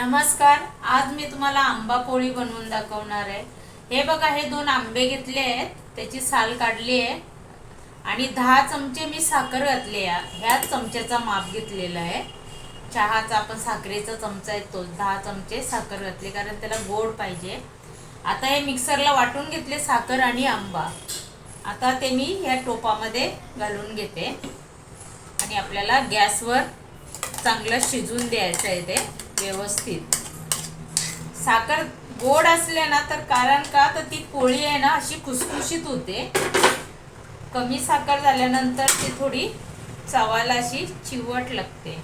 नमस्कार आज मी तुम्हाला आंबा पोळी बनवून दाखवणार आहे. हे बघा हे दोन आंबे घेतले आहेत त्याची साल काढली आहे. आणि दहा चमचे मी साखर घातली आहे. ह्याच चमच्याचा माप घेतलेला आहे. चहाचा आपण साखरेचा चमचा आहे तो दहा चमचे साखर घातली कारण त्याला गोड पाहिजे. आता हे मिक्सरला वाटून घेतले साखर आणि आंबा. आता ते मी ह्या टोपामध्ये घालून घेते. आणि आपल्याला गॅसवर चांगलं शिजून द्यायचं आहे ते. व्यवस्थित. साखर गोड असले ना तर कारण का? तर ती पोळी आहे ना अशी खुसखुशीत होते. कमी साखर झाल्यानंतर ती थोडी चवाला अशी चिवट लागते.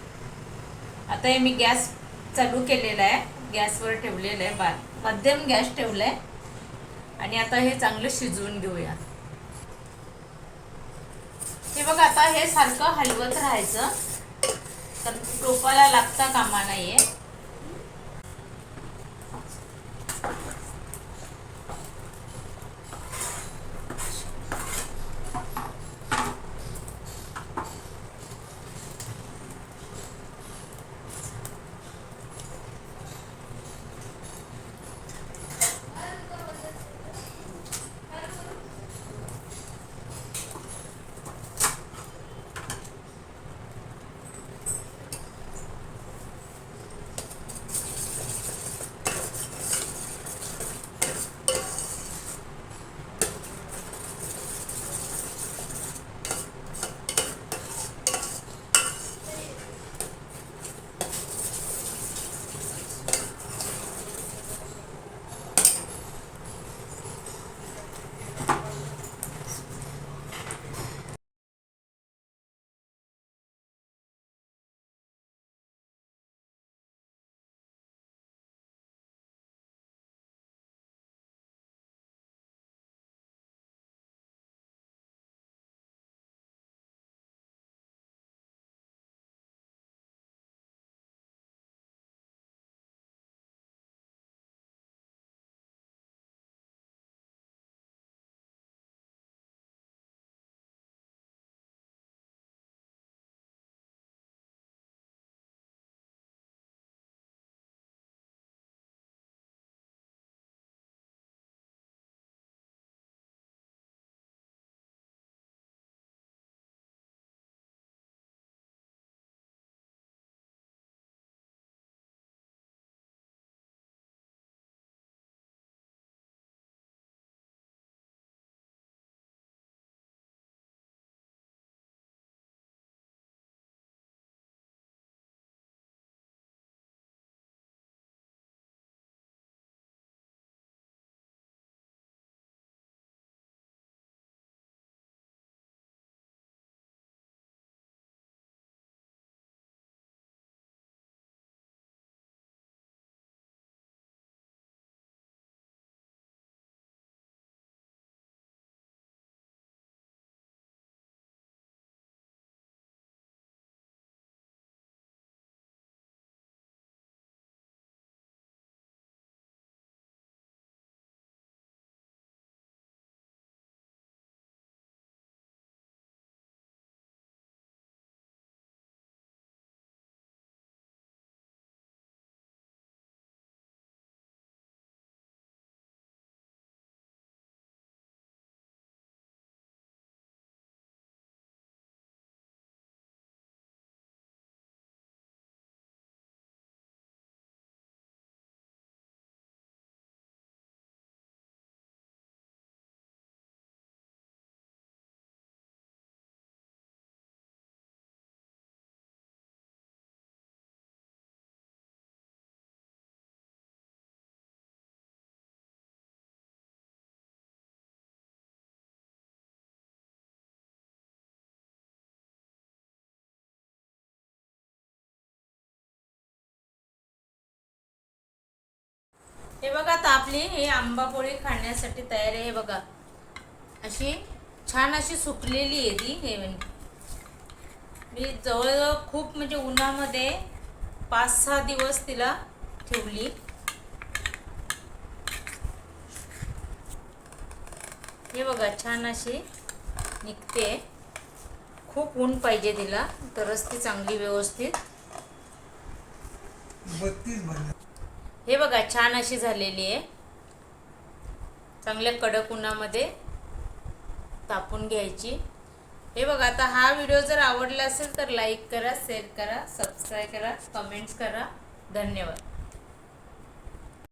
आता हे मी गॅस चालू केलेला आहे. गॅसवर ठेवलेलं आहे बा मध्यम गॅस ठेवला आहे आणि आता हे चांगलं शिजवून घेऊया. हे बघ आता हे सारखं हलवत राहायचं. तर टोपाला लागता कामा नाहीये Thank you. हे बघा आता आपली ही आंबापोळी खाण्यासाठी तयार आहे हे बघा. अशी छान अशी सुकलेली आहे ती हे मी जवळजवळ खूप म्हणजे उन्हामध्ये पाच सहा दिवस तिला ठेवली. हे बघा छान अशी निघते. खूप ऊन पाहिजे तिला तरच ती चांगली व्यवस्थित. बत्तीस हे बघा छान अशी झालेली आहे. चांगल्या कडक उन्हामध्ये तापून घ्यायची. हे बघा आता हा व्हिडिओ जर आवडला असेल तर लाईक करा शेअर करा सबस्क्राईब करा कमेंट्स करा. धन्यवाद.